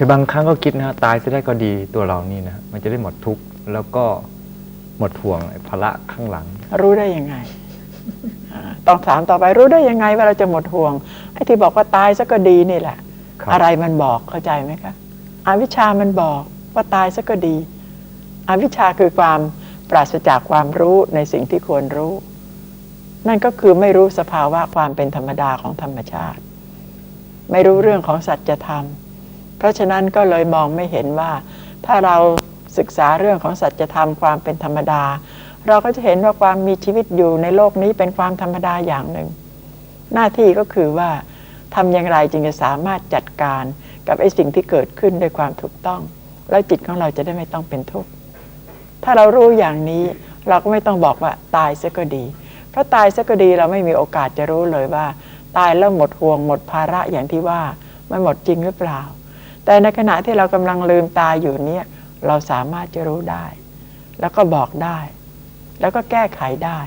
คือบางครั้งก็คิดนะฮะตายจะได้ก็ดีตัวเรานี่นะมันจะได้หมดทุกข์แล้วก็หมดห่วงไอ้ภาระข้างหลัง รู้ได้ยังไงอ่าต้องถามต่อไปรู้ได้ยังไงว่าเราจะหมดห่วงไอ้ที่บอกว่าตายซะก็ดีนี่แหละครับอะไรมันบอกเข้าใจไหมคะอวิชชามันบอกว่าตายซะก็ดี อวิชชาคือความปราศจากความรู้ในสิ่งที่ควรรู้ นั่นก็คือไม่รู้สภาวะความเป็นธรรมดาของธรรมชาติ ไม่รู้เรื่องของสัจธรรม เพราะฉะนั้นก็เลยมองไม่เห็นว่า ถ้าเราศึกษาเรื่องของสัจธรรมความเป็นธรรมดา เราก็จะเห็นว่าความมีชีวิตอยู่ในโลกนี้เป็นความธรรมดาอย่างหนึ่ง หน้าที่ก็คือว่าทำอย่างไรจึงจะสามารถจัดการกับไอ้สิ่งที่เกิดขึ้นด้วยความถูกต้อง แล้วจิตของเราจะได้ไม่ต้องเป็นทุกข์ถ้าเรารู้อย่างนี้เราก็ไม่ต้องบอกว่าตายซะก็ดี เพราะตายซะก็ดีเราไม่มีโอกาสจะรู้เลยว่า ตายแล้วหมดห่วงหมดภาระอย่างที่ว่ามันหมดจริงหรือเปล่า แต่ในขณะที่เรากำลังลืมตาอยู่เนี่ยเราสามารถจะรู้ได้ แล้วก็บอกได้ แล้วก็แก้ไขได้